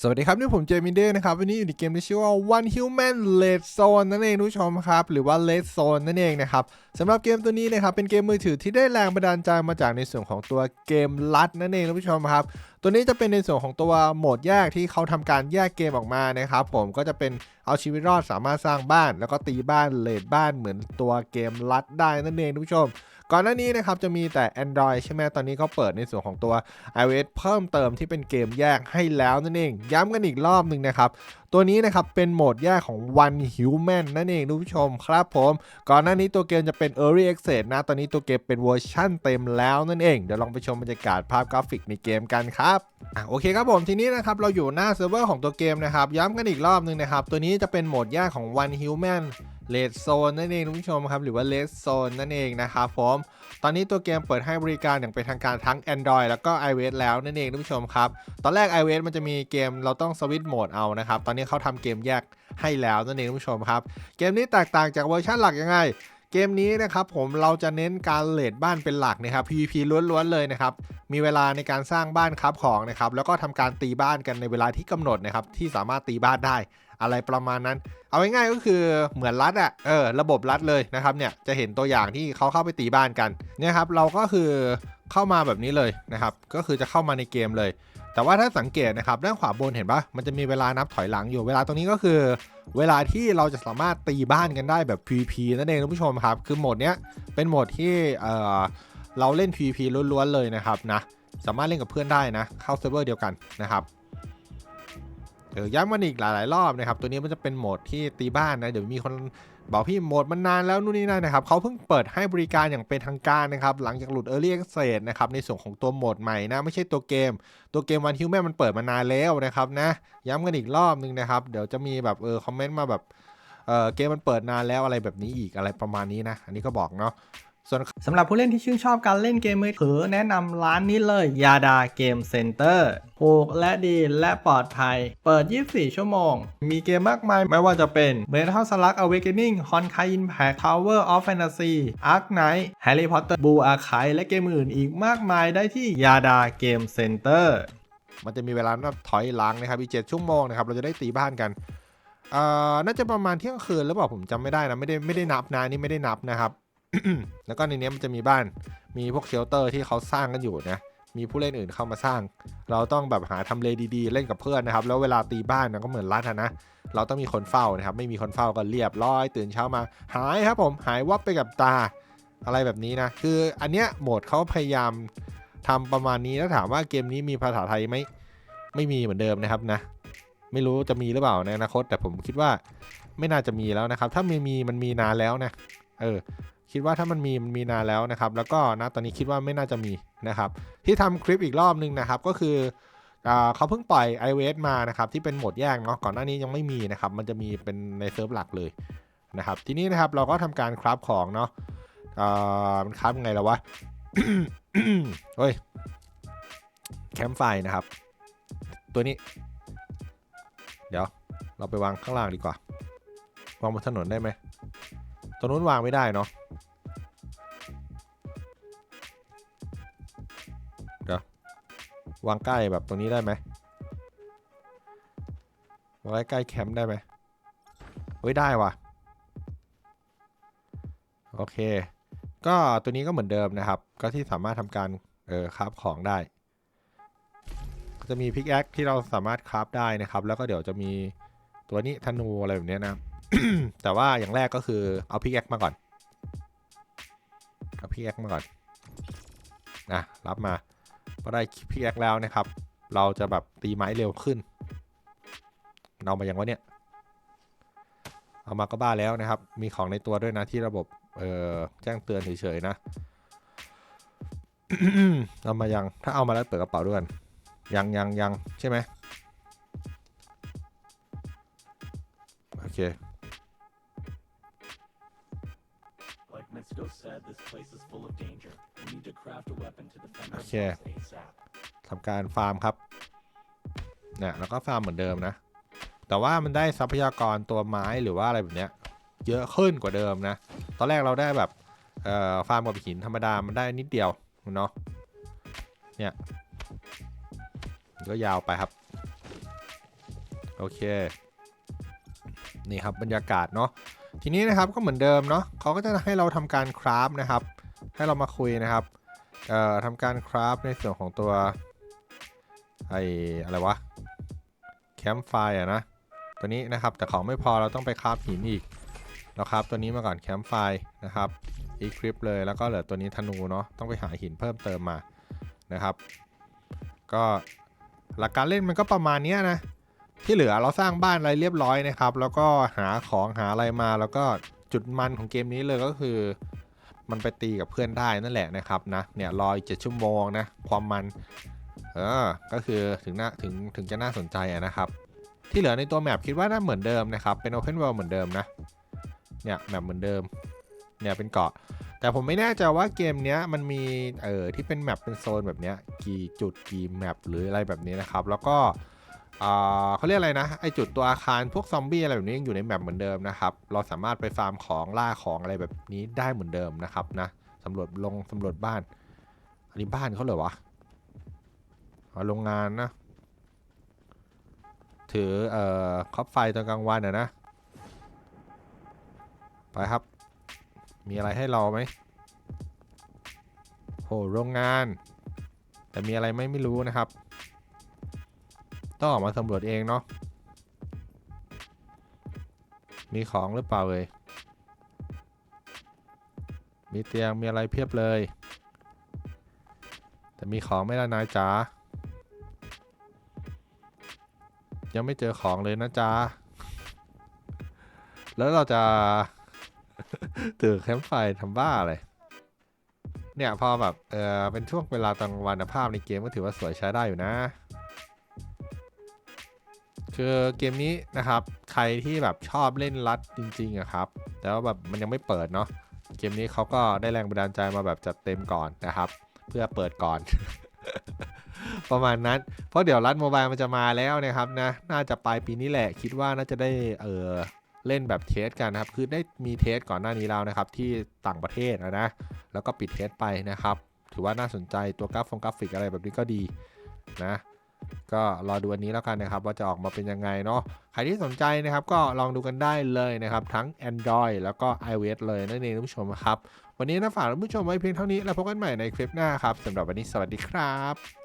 สวัสดีครับ นี่ผมเจมินเดอร์นะครับ วันนี้อยู่ในเกมที่ชื่อว่า One Human Red Zone นั่นเองทุกผู้ชมครับ หรือว่า Red Zone นั่นเองนะครับสำหรับเกมตัวนี้นะครับ เป็นเกมมือถือที่ได้แรงบันดาลใจมาจากในส่วนของตัวเกมลัดนั่นเองทุกผู้ชมครับ ตัวนี้จะเป็นในส่วนของตัวโหมดแยกที่เขาทำการแยกเกมออกมานะครับผมก็จะเป็นเอาชีวิตรอดสามารถสร้างบ้าน แล้วก็ตีบ้านเลดบ้านเหมือนตัวเกมลัดได้นั่นเองทุกผู้ชม ก่อนหน้านี้นะครับจะมีแต่ Android ใช่ไหมตอนนี้เขาเปิดในส่วนของตัว iOS เพิ่มเติมที่เป็นเกมแยกให้แล้วนั่นเอง ย้ำกันอีกรอบหนึ่งนะครับ ตัวนี้นะครับเป็นโหมดแยกของ One Human นั่นเองทุกผู้ชมครับผม ก่อนหน้านี้ตัวเกมจะเป็น Early Access นะ ตอนนี้ตัวเกมเป็นเวอร์ชั่นเต็มแล้วนั่นเอง เดี๋ยวลองไปชมบรรยากาศภาพกราฟิกในเกมกันครับอะโอเคครับผมทีนี้นะครับเราอยู่หน้าเซิร์ฟเวอร์ของตัวเกมนะครับ ย้ำกันอีกรอบหนึ่งนะครับตัวนี้จะเป็นโหมดแยกของ One Human Red Zone นั่นเองทุกผู้ชมครับ หรือว่า Red Zone นั่นเองนะครับผมตอนนี้ตัวเกมเปิดให้บริการอย่างเป็นทางการทั้ง Android แล้วก็ iOS แล้วนั่นเองท่านผู้ชมครับ ตอนแรก iOS มันจะมีเกมเราต้องสวิตช์โหมดเอานะครับ ตอนนี้เขาทำเกมแยกให้แล้วนั่นเองท่านผู้ชมครับ เกมนี้แตกต่างจากเวอร์ชันหลักยังไงเกมนี้นะครับผมเราจะเน้นการเลดบ้านเป็นหลักนะครับ PVP ล้วนๆเลยนะครับ มีเวลาในการสร้างบ้านครับของนะครับ แล้วก็ทำการตีบ้านกันในเวลาที่กำหนดนะครับที่สามารถตีบ้านได้ อะไรประมาณนั้น เอาง่ายๆก็คือเหมือนรัดอะเออระบบรัดเลยนะครับเนี่ยจะเห็นตัวอย่างที่เขาเข้าไปตีบ้านกันเนี่ยครับเราก็คือเข้ามาแบบนี้เลยนะครับ ก็คือจะเข้ามาในเกมเลย แต่ว่าถ้าสังเกตนะครับด้านขวาบนเห็นปะมันจะมีเวลานับถอยหลังอยู่เวลาตรงนี้ก็คือ เวลาที่เราจะสามารถตีบ้านกันได้แบบ PVP นั่นเองท่านผู้ชมครับ คือโหมดเนี้ยเป็นโหมดที่เออเราเล่น PVP ล้วนๆเลยนะครับนะสามารถเล่นกับเพื่อนได้นะเข้าเซิร์ฟเวอร์เดียวกันนะครับ เออย้ำมันอีกหลายๆรอบนะครับ ตัวนี้มันจะเป็นโหมดที่ตีบ้านนะ เดี๋ยวมีคนบอกพี่โหมดมันนานแล้วนู่นนี่นั่นนะครับเขาเพิ่งเปิดให้บริการอย่างเป็นทางการนะครับ หลังจากหลุด Early Access นะครับ ในส่วนของตัวโหมดใหม่นะ ไม่ใช่ตัวเกม ตัวเกมวันฮิวแมนมันเปิดมานานแล้วนะครับนะ ย้ำกันอีกรอบนึงนะครับ เดี๋ยวจะมีแบบเออคอมเมนต์มาแบบเออเกมมันเปิดนานแล้วอะไรแบบนี้อีกอะไรประมาณนี้นะ อันนี้ก็บอกเนาะ ส่วนสำหรับผู้เล่นที่ชื่นชอบการเล่นเกมมือถือแนะนำร้านนี้เลยยาดาเกมเซ็นเตอร์ถูกและดีและปลอดภัย เปิด 24 ชั่วโมง มีเกมมากมายไม่ว่าจะเป็น Metal Slug Awakening Honkai Impact Tower of Fantasy Ark Knight Harry Potter Blue Archive และเกมอื่นอีกมากมายได้ที่ยาดาเกมเซ็นเตอร์มันจะมีเวลานับถอยหลังนะครับอีกเจ็ดชั่วโมงนะครับเราจะได้ตีบ้านกันน่าจะประมาณเที่ยงคืนหรือเปล่าผมจำไม่ได้นะไม่ได้ไม่ได้นับนะนี่ไม่ได้นับนะครับ แล้วก็ในนี้มันจะมีบ้านมีพวกเชลเตอร์ที่เขาสร้างกันอยู่นะมีผู้เล่นอื่นเข้ามาสร้าง เราต้องแบบหาทำเลดีๆ เล่นกับเพื่อนนะครับ แล้วเวลาตีบ้านนะก็เหมือนรัดอะนะ เราต้องมีคนเฝ้านะครับ ไม่มีคนเฝ้าก็เรียบร้อย ตื่นเช้ามา หายครับผม หายวับไปกับตา อะไรแบบนี้นะ คืออันเนี้ยโหมดเขาพยายามทำประมาณนี้ แล้วถามว่าเกมนี้มีภาษาไทยไหมไม่มีเหมือนเดิมนะครับนะ ไม่รู้จะมีหรือเปล่าในอนาคต แต่ผมคิดว่าไม่น่าจะมีแล้วนะครับ ถ้ามีมีมันมีนานแล้วนะ เออ คิดว่าถ้ามันมีมันมีนานแล้วนะครับ แล้วก็นะตอนนี้คิดว่าไม่น่าจะมีนะครับ ที่ทำคลิปอีกรอบนึงนะครับ ก็คืออเขาเพิ่งปล่อย iOS มานะครับ ที่เป็นโหมดแยกเนาะก่อนหน้านี้ยังไม่มีนะครับ มันจะมีเป็นในเซิร์ฟหลักเลยนะครับ ทีนี้นะครับเราก็ทำการคราฟของเนาะอ่ามันคราฟยังไงแล้ววะเฮ้ยแคมป์ไฟนะครับ ตัวนี้ เดี๋ยวเราไปวางข้างล่างดีกว่า วางบนถนนได้ไหมตรงนู้นวางไม่ได้เนาะ วางใกล้แบบตรงนี้ได้ไหมวางใกล้แคมป์ได้ไหมเฮ้ยได้ว่ะโอเค ก็ตัวนี้ก็เหมือนเดิมนะครับ ก็ที่สามารถทำการเออคราฟของได้ ก็จะมีพิกแอคที่เราสามารถคราฟได้นะครับ แล้วก็เดี๋ยวจะมีตัวนี้ธนูอะไรแบบเนี้ยนะ แต่ว่าอย่างแรกก็คือเอาพิกแอคมาก่อน เอาพิกแอคมาก่อนนะรับมา พอได้พิกแอคแล้วนะครับ เราจะแบบตีไม้เร็วขึ้นเอามาอย่างวะเนี่ย เอามาก็บ้าแล้วนะครับ มีของในตัวด้วยนะที่ระบบเอ่อแจ้งเตือนเฉยๆนะเอามายังถ้าเอามาแล้วเปิดกระเป๋าด้วยกันยังยังยังใช่ไหมโอเค Like Mitsuko said, this place is full of danger. We need to craft a weapon to defend Okay. ourselves ASAP. ทำการฟาร์มครับเนี่ยแล้วก็ฟาร์มเหมือนเดิมนะ แต่ว่ามันได้ทรัพยากรตัวไม้หรือว่าอะไรแบบเนี้ย เยอะขึ้นกว่าเดิมนะ ตอนแรกเราได้แบบเอ่อฟาร์มกับหินธรรมดา มันได้นิดเดียวเนาะ เนี่ยก็ยาวไปครับ โอเค นี่ครับบรรยากาศเนาะ ทีนี้นะครับก็เหมือนเดิมเนาะเขาก็จะให้เราทำการคราฟนะครับ ให้เรามาคุยนะครับเอ่อทำการคราฟในส่วนของตัวไออะไรวะแคมป์ไฟอะนะตัวนี้นะครับแต่ของไม่พอเราต้องไปคราฟหินอีกเราคราฟตัวนี้มาก่อนแคมป์ไฟนะครับอีคริปเลยแล้วก็เหลือตัวนี้ธนูเนาะต้องไปหาหินเพิ่มเติมมานะครับ ก็หลักการเล่นมันก็ประมาณนี้นะ ที่เหลือเราสร้างบ้านอะไรเรียบร้อยนะครับ แล้วก็หาของหาอะไรมาแล้วก็จุดมันของเกมนี้เลยก็คือ มันไปตีกับเพื่อนได้นั่นแหละนะครับนะเนี่ยรออีกเจ็ดชั่วโมงนะความมันเออก็คือถึงน่าถึงถึงจะน่าสนใจนะครับ ที่เหลือในตัวแมปคิดว่าน่าเหมือนเดิมนะครับ เป็น Open World เหมือนเดิมนะเนี่ยแมปเหมือนเดิมเนี่ยเป็นเกาะ แต่ผมไม่แน่ใจว่าเกมนี้มันมีเออที่เป็นแมปเป็นโซนแบบนี้กี่จุดกี่แมปหรืออะไรแบบนี้นะครับ แล้วก็ เขาเรียกอะไรนะไอจุดตัวอาคารพวกซอมบี้อะไรแบบนี้ยังอยู่ในแมปเหมือนเดิมนะครับ เราสามารถไปฟาร์มของล่าของอะไรแบบนี้ได้เหมือนเดิมนะครับนะสำรวจลงสำรวจบ้าน อันนี้บ้านเขาเหรอวะโรงงานนะ ถือเอ่อคอปไฟตอนกลางวันอะนะไปครับ มีอะไรให้เราไหมโหโรงงาน แต่มีอะไรไม่ไม่รู้นะครับ ต้องออกมาสำรวจเองเนาะ มีของหรือเปล่าเลย มีเตียงมีอะไรเพียบเลย แต่มีของไม่ละนายจ๋า ยังไม่เจอของเลยนะจ๊ะ แล้วเราจะตื่นแคมป์ไฟทำบ้าอะไรเนี่ยพอแบบเออเป็นช่วงเวลาตอนกลางวันนะภาพในเกมก็ถือว่าสวยใช้ได้อยู่นะ คือเกมนี้นะครับ ใครที่แบบชอบเล่นรัดจริงๆอะครับ แต่ว่าแบบมันยังไม่เปิดเนาะ เกมนี้เขาก็ได้แรงบันดาลใจมาแบบจัดเต็มก่อนนะครับ เพื่อเปิดก่อน ประมาณนั้น เพราะเดี๋ยวรัดโมบายมันจะมาแล้วนะครับนะ น่าจะปลายปีนี้แหละ คิดว่าน่าจะได้เออเล่นแบบเทสกันนะครับ คือได้มีเทสก่อนหน้านี้แล้วนะครับ ที่ต่างประเทศนะ แล้วก็ปิดเทสไปนะครับ ถือว่าน่าสนใจตัวกราฟงกราฟิกอะไรแบบนี้ก็ดีนะ ก็รอดูอันนี้แล้วกันนะครับ ว่าจะออกมาเป็นยังไงเนาะใครที่สนใจนะครับ ก็ลองดูกันได้เลยนะครับ ทั้ง Android แล้วก็ iOS เลยนั่นเองท่านผู้ชมครับ วันนี้นะฝากท่านผู้ชมไว้เพียงเท่านี้แล้วพบกันใหม่ในคลิปหน้าครับสำหรับวันนี้สวัสดีครับ